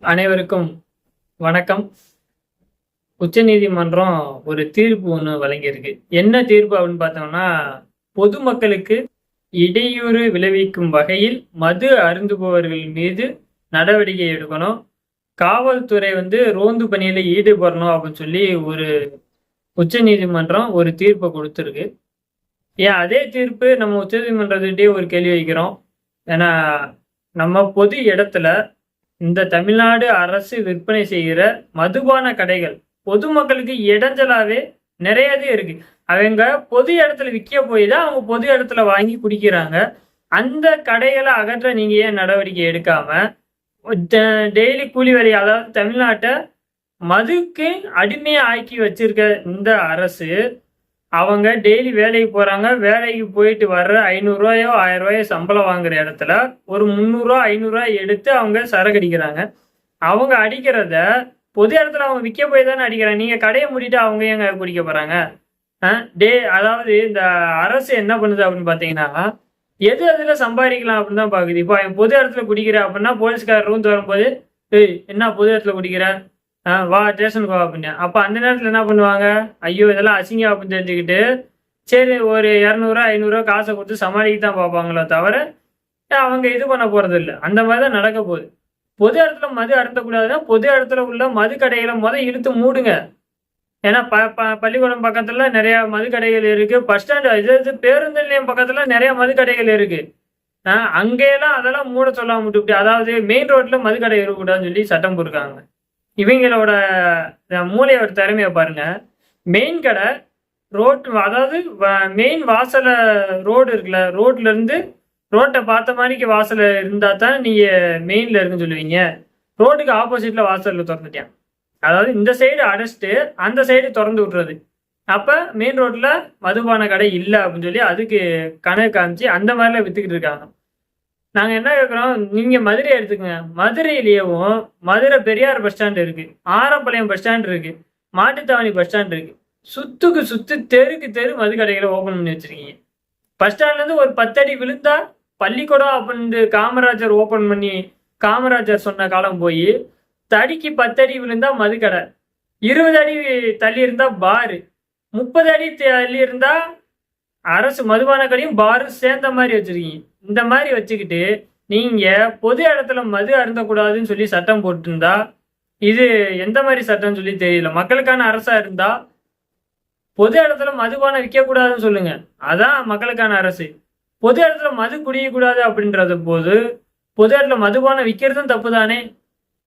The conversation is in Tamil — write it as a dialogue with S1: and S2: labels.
S1: அனைவருக்கும் வணக்கம். உச்சநீதிமன்றம் ஒரு தீர்ப்பு ஒன்று வழங்கியிருக்கு. என்ன தீர்ப்பு அப்படின்னு பார்த்தோம்னா பொதுமக்களுக்கு இடையூறு விளைவிக்கும் வகையில் மது அருந்துபவர்கள் மீது நடவடிக்கை எடுக்கணும். காவல்துறை வந்து ரோந்து பணியில் ஈடுபடணும் அப்படின்னு சொல்லி ஒரு உச்சநீதிமன்றம் ஒரு தீர்ப்பை கொடுத்துருக்கு. ஏன் அதே தீர்ப்பு நம்ம உச்சநீதிமன்றத்திட்டே ஒரு கேள்வி வைக்கிறோம். ஏன்னா நம்ம பொது இடத்துல இந்த தமிழ்நாடு அரசு விற்பனை செய்கிற மதுபான கடைகள் பொதுமக்களுக்கு இடைஞ்சலாவே நிறையவே இருக்கு. அவங்க பொது இடத்துல விற்க போய் தான் அவங்க பொது இடத்துல வாங்கி குடிக்கிறாங்க. அந்த கடைகளை அகற்ற நீங்க ஏன் நடவடிக்கை எடுக்காம டெய்லி கூலி வேலை அதாவது தமிழ்நாட்டை மதுக்கு அடிமையாக ஆக்கி வச்சிருக்க இந்த அரசு அவங்க டெய்லி வேலைக்கு போறாங்க. வேலைக்கு போயிட்டு வர்ற ஐநூறுரூவாயோ ஆயிரம் ரூபாயோ சம்பளம் வாங்குற இடத்துல ஒரு முந்நூறுரூவா ஐநூறுரூவா எடுத்து அவங்க சரக்கு அடிக்கிறாங்க. அவங்க அடிக்கிறத பொது இடத்துல அவங்க விற்க போய் தானே அடிக்கிறாங்க. நீங்க கடையை மூடிட்டு அவங்க ஏங்க குடிக்க போறாங்க? ஆ? டே அதாவது இந்த அரசு என்ன பண்ணுது அப்படின்னு பார்த்தீங்கன்னா எது அதுல சம்பாதிக்கலாம் அப்படின்னு தான் பாக்குது. இப்போ அவன் பொது இடத்துல குடிக்கிற அப்படின்னா போலீஸ்காரர் ரூம் வரும்போது ஏய் என்ன பொது இடத்துல குடிக்கிற? வா ஸ்டேஷனுக்கு வா அப்படின்னு அப்போ அந்த நேரத்தில் என்ன பண்ணுவாங்க? ஐயோ இதெல்லாம் அசிங்கம் அப்படின்னு தெரிஞ்சுக்கிட்டு சரி ஒரு இரநூறுவா ஐநூறுரூவா காசை கொடுத்து சமாளிக்க தான் பார்ப்பாங்களோ தவிர அவங்க இது பண்ண போகிறது இல்லை அந்த மாதிரி தான் நடக்க போகுது. பொது இடத்துல மது அருந்தக்கூடாதுன்னா பொது இடத்துல உள்ள மது கடைகளை முதல் இழுத்து மூடுங்க. ஏன்னா ப ப பள்ளிக்கூடம் பக்கத்தில் நிறையா மது கடைகள் இருக்குது பஸ் ஸ்டாண்டு இது இது பேருந்து நிலையம் பக்கத்தில் நிறையா மது கடைகள் இருக்குது அங்கேயெல்லாம் அதெல்லாம் மூட சொல்லாம விட்டுவிட்டு அதாவது மெயின் ரோட்டில் மது கடை இருக்கக்கூடாதுன்னு சொல்லி சட்டம் போட்டிருக்காங்க. இவங்களோட அஹ், மூளையோட திறமையை பாருங்க. மெயின் கடை ரோட் அதாவது மெயின் வாசல ரோடு இருக்குல்ல ரோட்ல இருந்து ரோட்டை பார்த்த மாதிரிக்கு வாசல் இருந்தா தான் நீங்க மெயின்ல இருக்குன்னு சொல்லுவீங்க. ரோட்டுக்கு ஆப்போசிட்ல வாசல்ல திறந்துட்டேன் அதாவது இந்த சைடு அடைச்சிட்டு அந்த சைடு திறந்து விட்டுறது. அப்ப மெயின் ரோட்ல மதுபான கடை இல்லை அப்படின்னு சொல்லி அதுக்கு கணக்கு காமிச்சு அந்த மாதிரிலாம் வித்துக்கிட்டு இருக்காங்க. நாங்க என்ன கேட்குறோம் நீங்க மதுரை எடுத்துக்கோங்க. மதுரையிலேயும் மதுரை பெரியார் பஸ் ஸ்டாண்ட் இருக்கு. ஆரப்பாளையம் பஸ் ஸ்டாண்ட் இருக்கு. மாட்டுத்தாவணி பஸ் ஸ்டாண்ட் இருக்கு. சுத்துக்கு சுத்து தெருக்கு தெரு மது கடைகளை ஓபன் பண்ணி வச்சிருக்கீங்க. பஸ் ஸ்டாண்ட்ல இருந்து ஒரு பத்தடி விழுந்தா பள்ளிக்கூடம் அப்படின்னு காமராஜர் ஓபன் பண்ணி காமராஜர் சொன்ன காலம் போய் தடிக்கு பத்தடி விழுந்தா மதுக்கடை இருபது அடி தள்ளி இருந்தா பாரு. முப்பது அடி தள்ளி இருந்தா அரசு மதுபான கடையும் பாரும் சேர்ந்த மாதிரி வச்சிருக்கீங்க. இந்த மாதிரி வச்சுக்கிட்டு நீங்க பொது இடத்துல மது அருந்தக்கூடாதுன்னு சொல்லி சட்டம் போட்டிருந்தா இது எந்த மாதிரி சட்டம்னு சொல்லி தெரியல. மக்களுக்கான அரசா இருந்தா பொது இடத்துல மதுபானம் விற்கக்கூடாதுன்னு சொல்லுங்க. அதான் மக்களுக்கான அரசு. பொது இடத்துல மது குடியக்கூடாது அப்படின்றது போது பொது இடத்துல மதுபானம் விற்கிறதும் தப்பு தானே